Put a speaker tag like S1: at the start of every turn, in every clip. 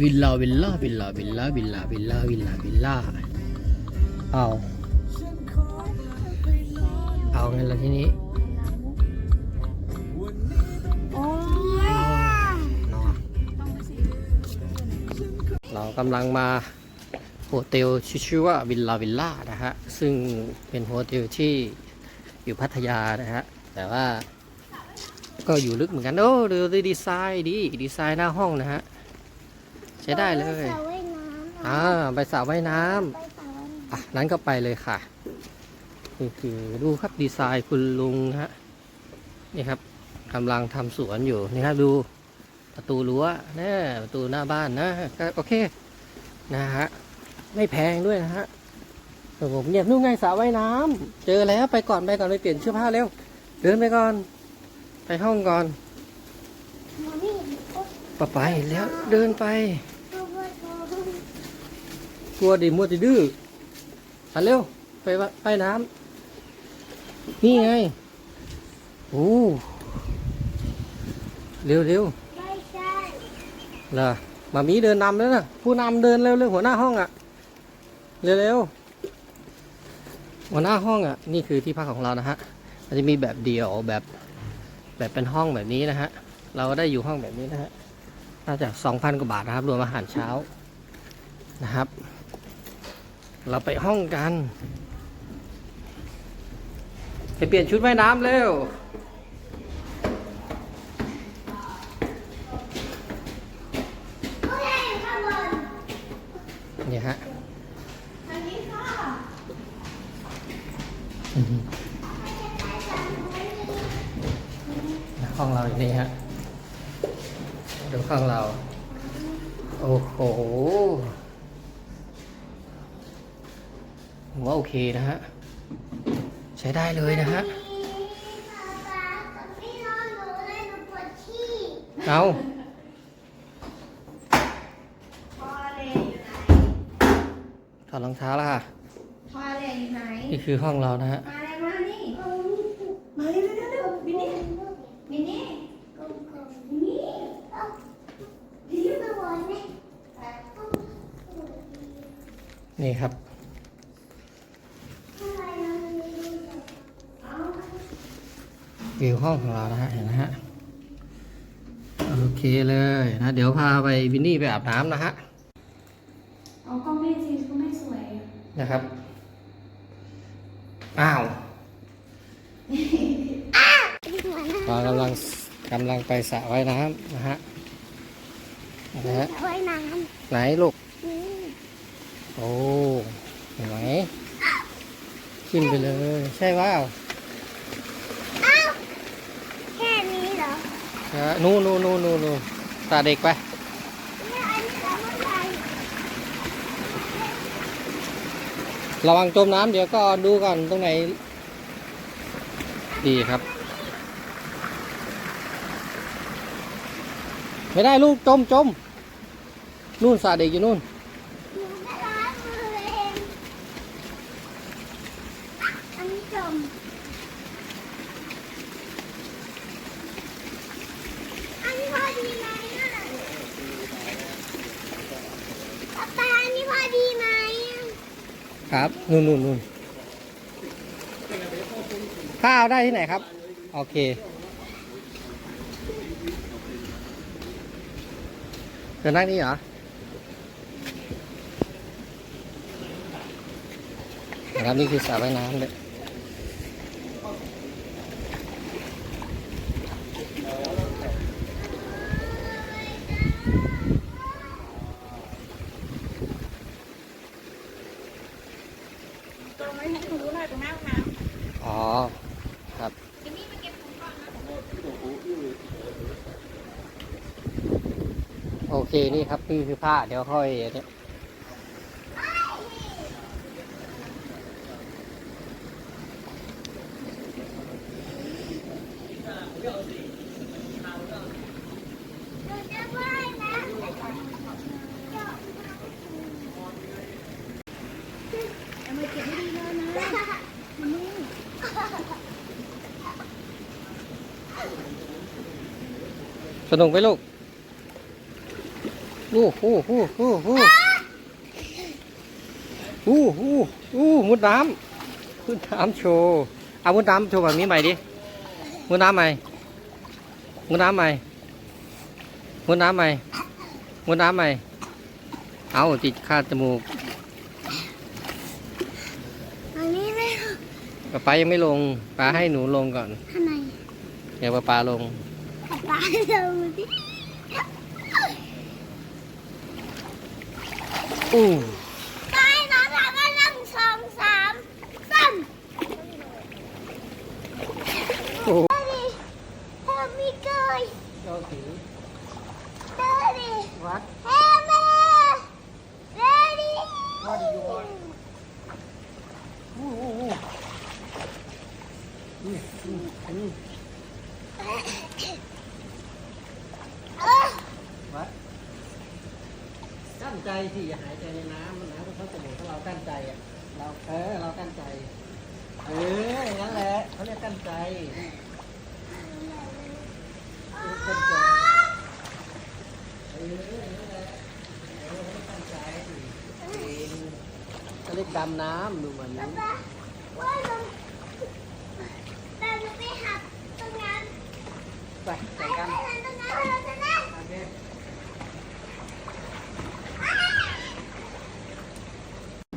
S1: วิลล่าวิลล่าวิลล่าวิลล่าวิลล่าวิลล่าวิลล่าวิลล่าเอาเอาไงล่ะทีนี้
S2: โอ้
S1: เรากำลังมาโฮเทลชื่อว่าวิลล่าวิลล่านะฮะ ซึ่งเป็นโฮเทลที่อยู่พัทยานะฮะ แต่ว่า ก็อยู่ลึกเหมือนกัน โอ้ดูดิดีไซน์ดีดีไซน์หน้าห้องนะฮะ ใช้ได้เลย
S2: สระว่ายน้ำ
S1: อ่าไปสระว่ายน้ำ
S2: ไปสระว่ายน้
S1: อะนั้นก็ไปเลยค่ะนี่คือดูครับดีไซน์คุณลุงฮะนี่ครับกำลังทำสวนอยู่นี่ครับดูประตูรั้วนะประตูหน้าบ้านนะก็โอเคนะฮะไม่แพงด้วยนะฮะแต่ผมเนี่ยนู่นไงสระว่ายน้ำเจอแล้วไปก่อนไปก่อนไปเปลี่ยนเสื้อผ้าเร็วเดินไปก่อน ไปห้องก่อนำ
S2: มานี่โอ๊ย
S1: ปะไปแล้วเดินไป
S2: โอ๊ยโอ๊ยโอ๊ย
S1: กลัวดิมัวดิดื้ออันเร็ว ไปวะไปน้ำนี่ไงโอ้เร็วเร็ว
S2: ไม่ใช่
S1: เหรอมามีเดินนำแล้วนะผู้นำเดินเร็วเร็วหัวหน้าห้องอะ เร็วเร็วหัวหน้าห้องอะ นี่คือที่พักของเรานะฮะมันจะมีแบบเดี่ยวแบบ แบบเป็นห้องแบบนี้นะฮะ เราก็ได้อยู่ห้องแบบนี้นะฮะ น่าจะสองพันกว่าบาทนะครับ รวมอาหารเช้านะครับ เราไปห้องกัน ไปเปลี่ยนชุดว่ายน้ำเร็ว
S2: โอเคข้างบน
S1: นี่ฮะ
S2: ทางนี้ค่ะ
S1: ห้องเราอยู่นี่ฮะ ดูห้องเรา โอ้โหผมว่าโอเคนะฮะ ใช้ได้เลยนะฮะ
S2: ป๊าป๊ากับพี่นอนหนูเลยหนูปวดขี้
S1: เอา
S3: พ่อเลอยู่ไหน
S1: ถอดรองเท้าแล้วค่ะ
S3: พ่อเลอยู่ไหน
S1: นี่คือห้องเรานะฮะ
S3: มาเลยมานี่ มาเร็วเร็วเร็วบินนี่บินนี่
S2: กลมกลม
S3: บินนี่
S2: เอ้า
S3: บินนี่
S2: ตัวบอลเนี่ย
S1: นี่ครับ
S2: อะไรนะ
S3: เอา
S1: วิวห้องของเรานะฮะเห็นนะฮะ โอเคเลยนะ เดี๋ยวพาไปวินนี่ไปอาบน้ำนะฮะ
S3: เอากล้องแม่สิกล้องแม่สวย
S1: นะครับ อ้าวเรากำลังกำลังไปสระว่ายน้ำนะฮะนะฮะ
S2: ว่ายน้
S1: ไหนลูกำ
S2: นี่
S1: โอ้เห็นไหมขึ้นไปเลย ใช่ว่า
S2: อ้าวแค่นี้เหรอ
S1: นู่นนู่นนู่นนู่นนู่นตาเด็กไป
S2: เนี่ยอันนี้เราไม่ใช่
S1: ระวังจมน้ำเดี๋ยวก็ดูก่อนตรงไหน ดีครับ ไม่ได้ลูกจมจมนู่นสาเด็กอยู่นู่น
S2: หนูจะล้างมือเองอันนี้จมอันนี้พอดีไหมอะป๊าป๊าอันนี้พอดีไหมอะ
S1: ครับนู่นนู่นนู่นข้าวได้ที่ไหนครับ โอเคจะนั่งนี่เหรอครับนี่คือสระว่ายน้ำเลย
S3: ตรงนั้นให้หนูรู้หน่อยตรงหน้าห้องน้
S1: อ๋อ ครับำ
S3: บินนี่มาเก็บของก่อนนะ
S1: โอเคนี่ครับนี่คือผ้าเดี๋ยวค่อยอันเนี่ยสนุกไหมลูก โอ้โหโอ้โหโอ้โหโอ้โหโอ้โหมุดน้ำมุดน้ำโชว์เอามุดน้ำโชว์แบบนี้ใหม่ดิมุดน้ำใหม่มุดน้ำใหม่มุดน้ำใหม่มุดน้ำใหม่เอาติดคาดจมูก
S2: อันนี้ไม่
S1: ป๊าป๊ายังไม่ลงป๊าให้หนูลงก่อน
S2: ทำไม
S1: เดี๋ยวป๊าป๊าลง
S2: ป้าดูดิ
S1: อู้
S2: ไปน้องสามก็นั่งสองสามสาม
S1: โอ้โห
S2: เดิ
S1: ừ. Cái đó
S2: là cái lăng
S1: sòn sàm
S2: Sàm Daddy, help me guys. Okay. Daddy.
S1: What? กั้นใจสิอย่าหายใจในน้ำมันน้ำมันเข้าจมูกถ้าเรากั้นใจอะเราเออเรากั้นใจ เอออย่างนั้นแหละเขาเรียกกั้นใจเออกั้นใจเอออย่างนั้นแหละเออให้กั้นใจเองเขาเรียกดำน้ำดูเหมือน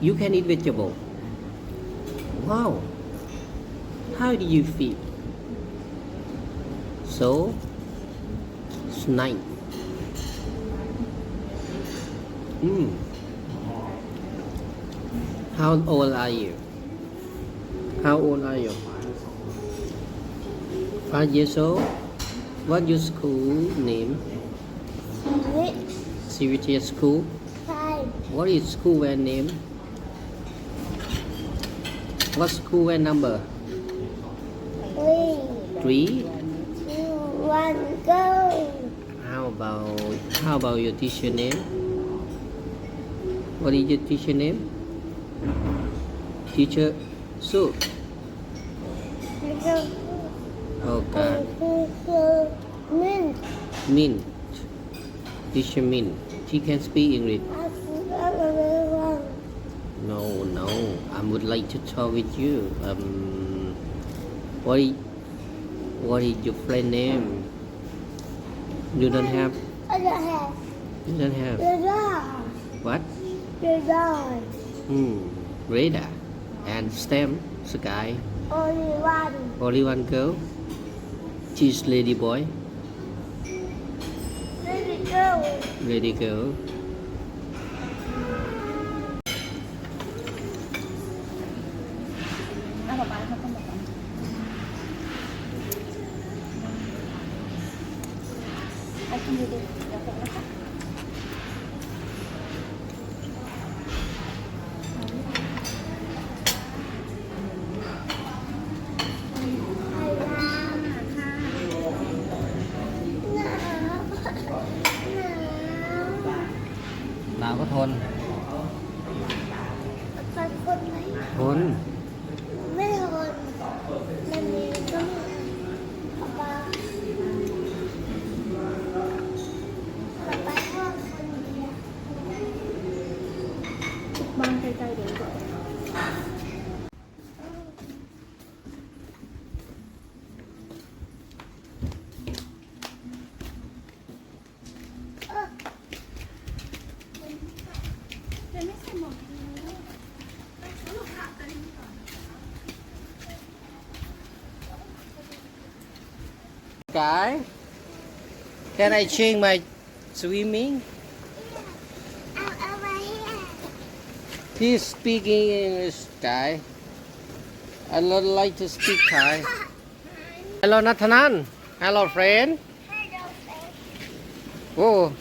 S1: You can eat vegetable. Wow. How do you feel? So, it's nice. Mm. How old are you? How old are you? Five years old? What's your school name?
S2: Cvt.
S1: Cvt school?
S2: Five.
S1: What is school name? What's school and number?
S2: Three.
S1: Three.
S2: Two, one, go.
S1: How about how about your teacher name? What is your teacher name? Teacher
S2: Sue.
S1: Okay.
S2: Teacher Mint.
S1: Mint. Oh, teacher Mint. She can speak English. would like to talk with you. Um, what, is, what is your friend name? You don't have?
S2: I don't have.
S1: You don't have?
S2: Radar.
S1: What?
S2: Radar.
S1: Hmm. Radar. And STEM, Sky.
S2: Only one.
S1: Only one girl? She's lady boy? Lady girl.
S3: Lady girl.
S2: หนาว
S1: ก็ทน
S2: ไปคนไหม
S1: ทน sky? Can I change my swimming? He's speaking the Thai. I would like to speak Thai. Hello, Nathanan. Hello, friend.
S2: Hello, friend.
S1: Oh.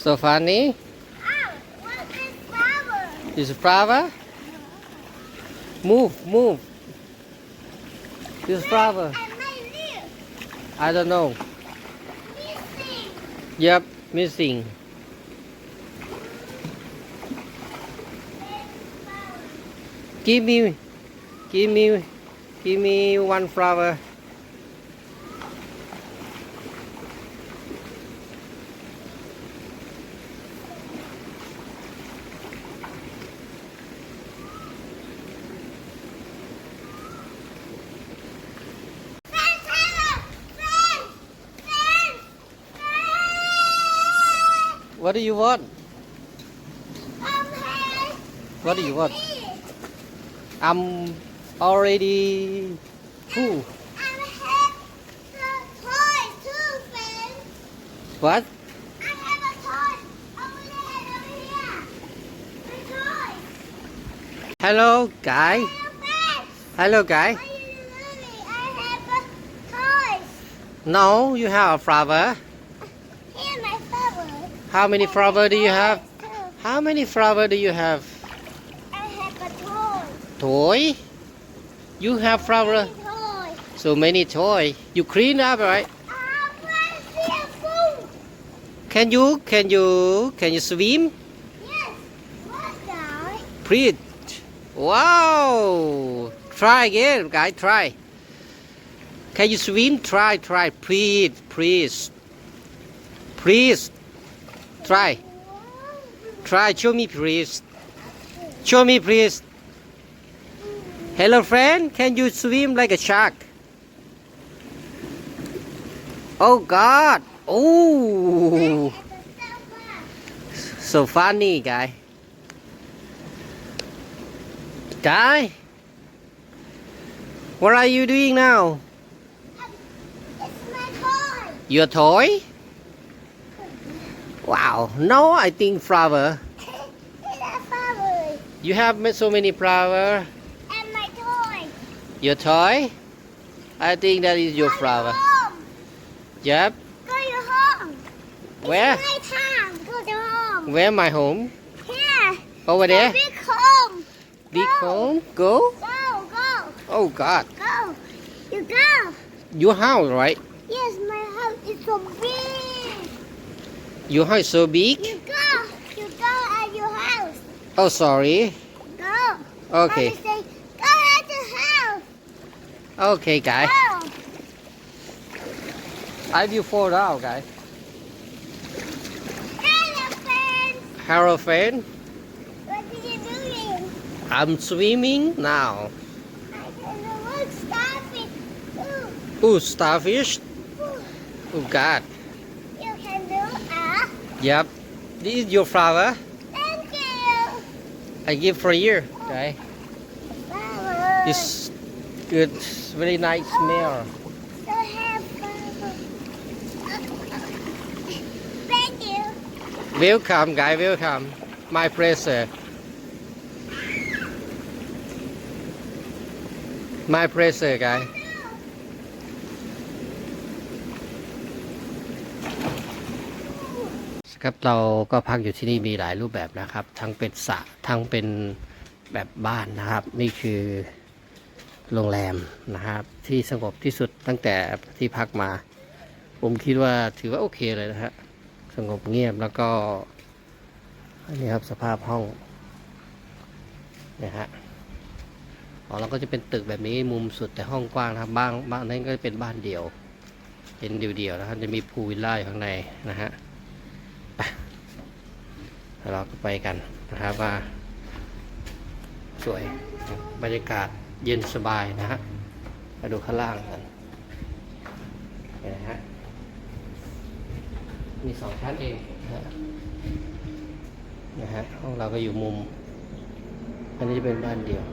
S1: So funny.
S2: Oh, what is flower?
S1: Is flower? Move, move. This flower. I don't know.
S2: missing
S1: Yep, missing. Give me, give me, give me one flower. What do you want what do you want I'm already full
S2: I'm. The toy too, friend.
S1: what
S2: I have a toy over there over here. The toy.
S1: hello guy
S2: Hello,
S1: guy
S2: are you? I have a toy.
S1: no you have a
S2: my flower.
S1: How many flower do you have how many flower do you have
S2: I have a toy.
S1: toy you have flower
S2: toy.
S1: so many toy you clean up right
S2: Ah,
S1: can you can you can you swim
S2: Yes.
S1: Please. Wow. Try again, guy. Try. Can you swim? Try, try. Please, please. Please. Try. Try. Show me, please. Show me, please. Hello, friend. Can you swim like a shark? Oh, God. Oh. So funny, guy. Guy, what are you doing now?
S2: It's my toy.
S1: Your toy? Wow, no, I think flower.
S2: Flower.
S1: You have so many flower.
S2: And my toy.
S1: Your toy? I think that is your
S2: Go
S1: flower.
S2: home.
S1: Yep.
S2: Go your home.
S1: Where?
S2: It's my time. Go to home.
S1: Where my home?
S2: Here.
S1: Over
S2: The
S1: there.
S2: big home.
S1: Big
S2: Go.
S1: home. Go.
S2: Go, go,
S1: Oh God,
S2: go. You go.
S1: your house, right?
S2: Yes, my house is so big.
S1: Your house is so big.
S2: You go. You go at your house.
S1: Oh, sorry.
S2: Go.
S1: Okay.
S2: Say, go at the house.
S1: Okay, guy.
S2: Go.
S1: I will fall down, guy.
S2: Hello, friends.
S1: Hello, friend.
S2: What are you doing?
S1: I'm swimming now.
S2: I can look starfish. Ooh,
S1: Ooh, starfish.
S2: ooh.
S1: Oh God.
S2: You can do a.
S1: Yep. This is your flower.
S2: Thank you.
S1: I give for you. Okay.
S2: Flower.
S1: It's good. Very nice smell.
S2: Oh, so have flower. Thank you.
S1: Welcome, guy. Welcome. My pleasure. My pleasure, guy. ครับเราก็พักอยู่ที่นี่มีหลายรูปแบบนะครับ ทั้งเป็นสระทั้งเป็นแบบบ้านนะครับ นี่คือโรงแรมนะครับ ที่สงบที่สุดตั้งแต่ที่พักมา ผมคิดว่าถือว่าโอเคเลยนะฮะสงบเงียบแล้วก็อันนี้ครับสภาพห้องนะฮะอ๋อเราก็จะเป็นตึกแบบนี้มุมสุดแต่ห้องกว้างนะครับบ้านบ้านนั้นก็เป็นบ้านเดี่ยวเป็นเดี่ยวๆนะครับจะมีพูลวิลล่าอยู่ข้างในนะฮะ แล้วเราก็ไปกันนะครับว่า สวยบรรยากาศเย็นสบายนะฮะมาดูข้างล่างกันนะฮะมีสองชั้นเองนะฮะนะฮะห้องเราก็อยู่มุม อันนี้จะเป็นบ้านเดี่ยว